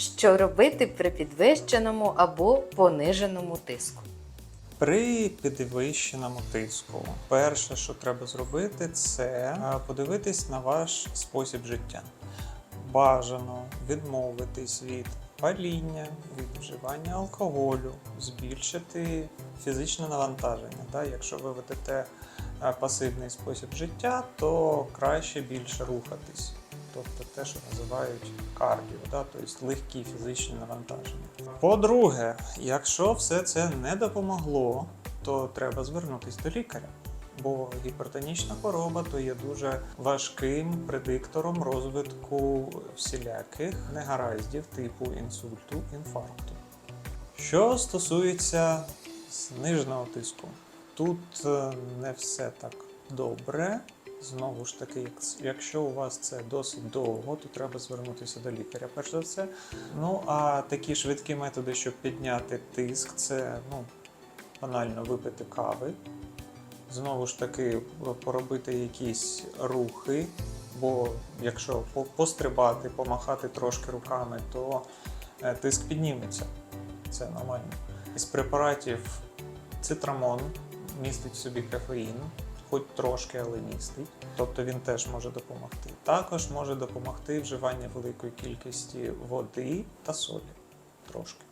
Що робити при підвищеному або пониженому тиску? При підвищеному тиску, перше, що треба зробити, це е, подивитись на ваш спосіб життя. Бажано відмовитись від паління, від вживання алкоголю, збільшити фізичне навантаження. Да? Якщо ви ведете е, пасивний спосіб життя, то краще більше рухатись. Тобто те, що називають кардіо, да? тобто легкі фізичні навантаження. По-друге, якщо все це не допомогло, то треба звернутися до лікаря. Бо гіпертонічна хвороба то є дуже важким предиктором розвитку всіляких негараздів типу інсульту, інфаркту. Що стосується зниженого тиску, тут е, не все так добре. Знову ж таки, якщо у вас це досить довго, то треба звернутися до лікаря, перш за все. Ну а такі швидкі методи, щоб підняти тиск, це ну, банально випити кави. Знову ж таки, поробити якісь рухи, бо якщо пострибати, помахати трошки руками, то е, тиск підніметься. Це нормально. Із препаратів цитрамон містить в собі кофеїн, хоч трошки, але містить. Тобто він теж може допомогти. Також може допомогти вживання великої кількості води та солі трошки.